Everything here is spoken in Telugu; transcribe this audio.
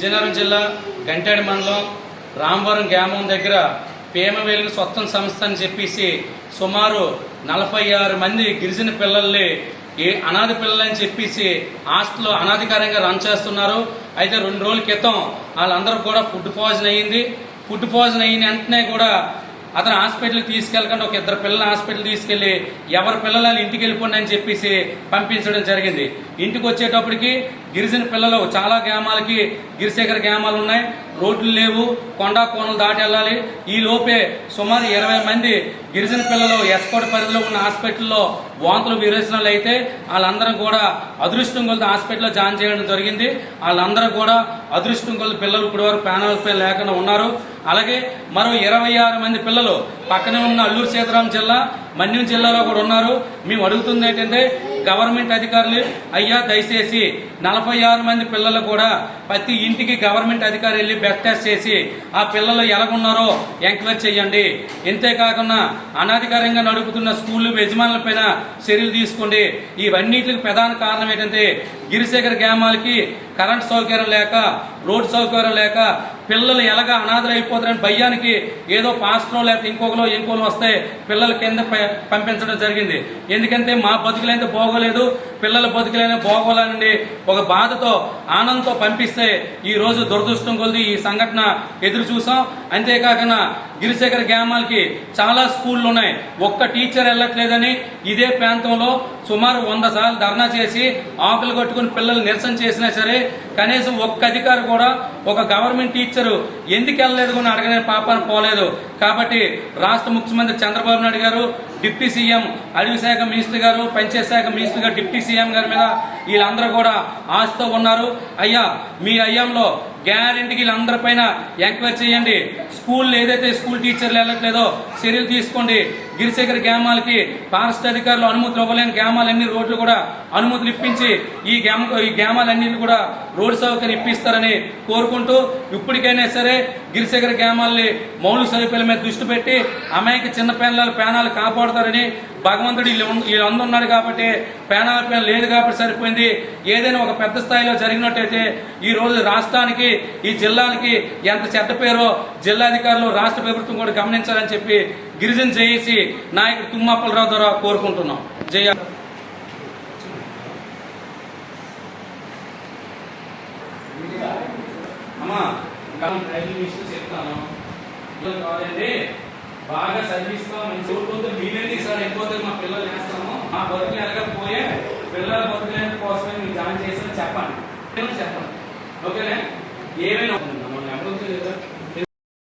విజయనగరం జిల్లా గంటాడి మండలం రామవరం గ్రామం దగ్గర పేమ స్వత్వం సంస్థ అని చెప్పేసి సుమారు నలభై ఆరు మంది గిరిజన పిల్లల్ని ఏ అనాథ పిల్లలని చెప్పేసి హాస్టల్లో అనాధికారంగా రన్ చేస్తున్నారు. అయితే రెండు రోజుల క్రితం వాళ్ళందరూ కూడా ఫుడ్ పాయిజన్ అయ్యింది. ఫుడ్ పాయిజన్ అయిన వెంటనే కూడా అతను హాస్పిటల్కి తీసుకెళ్ళకుండా ఒక ఇద్దరు పిల్లల్ని హాస్పిటల్ తీసుకెళ్ళి ఎవరి పిల్లలు ఇంటికి వెళ్ళిపోండి అని చెప్పేసి పంపించడం జరిగింది. ఇంటికి వచ్చేటప్పటికి గిరిజన పిల్లలు చాలా గ్రామాలకి గిరిశేఖర గ్రామాలు ఉన్నాయి. రోడ్లు లేవు కొండా కోనలు దాటి వెళ్ళాలి. ఈ లోపే సుమారు ఇరవై మంది గిరిజన పిల్లలు ఎస్కోట్ పరిధిలో ఉన్న హాస్పిటల్లో వాంతులు విరేచనాలు అయితే వాళ్ళందరం కూడా అదృష్టం కొలత హాస్పిటల్లో జాయిన్ చేయడం జరిగింది. వాళ్ళందరూ కూడా అదృష్టం కొలత పిల్లలు ఇప్పటి వరకు ప్రాణాలపై లేకుండా ఉన్నారు. అలాగే మరో ఇరవై ఆరు మంది పిల్లలు పక్కనే ఉన్న అల్లూరు సీతారాం జిల్లా మన్యం జిల్లాలో కూడా ఉన్నారు. మేము అడుగుతుంది ఏంటంటే గవర్నమెంట్ అధికారులు అయ్యా దయచేసి నలభై ఆరు మంది పిల్లలు కూడా ప్రతి ఇంటికి గవర్నమెంట్ అధికారి వెళ్ళి బ్లడ్ టెస్ట్ చేసి ఆ పిల్లలు ఎలాగున్నారో ఎంక్వైరీ చేయండి. ఇంతేకాకుండా అనాధికారంగా నడుపుతున్న స్కూళ్ళు యజమానులపైన చర్యలు తీసుకోండి. ఇవన్నిటికి ప్రధాన కారణం ఏంటంటే గిరిశేఖర్ గ్రామాలకి కరెంట్ సౌకర్యం లేక రోడ్ సౌకర్యం లేక పిల్లలు ఎలాగా అనాథలు అయిపోతారని భయానికి ఏదో పాస్టరో లేకపోతే ఇంకొకలో ఇంకోలో వస్తే పిల్లల కింద ప- పంపించడం జరిగింది. ఎందుకంటే మా బతుకులైతే బాగోలేదు పిల్లల బతుకులైనా బాగోలేనండి ఒక బాధతో ఆనందంతో పంపిస్తే ఈ రోజు దురదృష్టం కొలిది ఈ సంఘటన ఎదురు చూసాం. అంతేకాకుండా గిరిశేఖర్ గ్రామాలకి చాలా స్కూళ్ళు ఉన్నాయి ఒక్క టీచర్ వెళ్ళట్లేదని ఇదే ప్రాంతంలో సుమారు వంద సార్లు ధర్నా చేసి ఆకులు కట్టుకుని పిల్లలు నిరసన చేసినా సరే కనీసం ఒక్క అధికారి కూడా ఒక గవర్నమెంట్ టీచరు ఎందుకు వెళ్ళలేదు అని అడగనే పాపాన్ని పోలేదు. కాబట్టి రాష్ట్ర ముఖ్యమంత్రి చంద్రబాబు నాయుడు గారు డిప్యూటీ సీఎం అడవి శాఖ మినిస్టర్ గారు పంచాయత్ శాఖ మినిస్టర్ గారు డిప్యూటీ సీఎం గారి మీద వీళ్ళందరూ కూడా ఆశతో ఉన్నారు. అయ్యా మీ అయ్యంలో గ్యారెంటీకి వీళ్ళందరిపైన ఎంక్వైరీ చేయండి. స్కూల్ ఏదైతే స్కూల్ టీచర్లు వెళ్ళట్లేదో చర్యలు తీసుకోండి. గిరిశేఖర గ్రామాలకి ఫారెస్ట్ అధికారులు అనుమతులు ఇవ్వలేని గ్రామాలన్నీ రోడ్లు కూడా అనుమతులు ఇప్పించి ఈ గ్రామ ఈ గ్రామాలన్నీ కూడా రోడ్ సౌకర్యం ఇప్పిస్తారని కోరుకుంటూ ఇప్పటికైనా సరే గిరిశేఖర గ్రామాలని మౌలిక సదుపాయాల మీద దృష్టి పెట్టి అమాయక చిన్న పిల్లల పేనాలు కాపాడుతారని భగవంతుడు వీళ్ళు ఉన్- ఉన్నాడు కాబట్టి పేనాల పేన లేదు కాబట్టి సరిపోయింది. ఏదైనా ఒక పెద్ద స్థాయిలో జరిగినట్టయితే ఈ రోజు రాష్ట్రానికి ఈ జిల్లాలకి ఎంత చెడ్డ పేరో జిల్లాధికారులు రాష్ట్ర ప్రభుత్వం కూడా గమనించాలని చెప్పి గిరిజన చేసి నాయకుడు తుమ్మప్పలరావు ద్వారా కోరుకుంటున్నాం. జయ అమ్మా డ్రైవింగ్ చెప్తాను. కాదండి బాగా చదివిస్తాం మంచి చూడకపోతే మీరేంటి సార్ ఎక్కువ మా పిల్లలు వేస్తాము మా బతుకులు ఎలాగపోయే పిల్లల బతుకుల కోసమే మీరు జాయిన్ చేసి చెప్పండి. చెప్పండి. ఓకేనా? ఏమైనా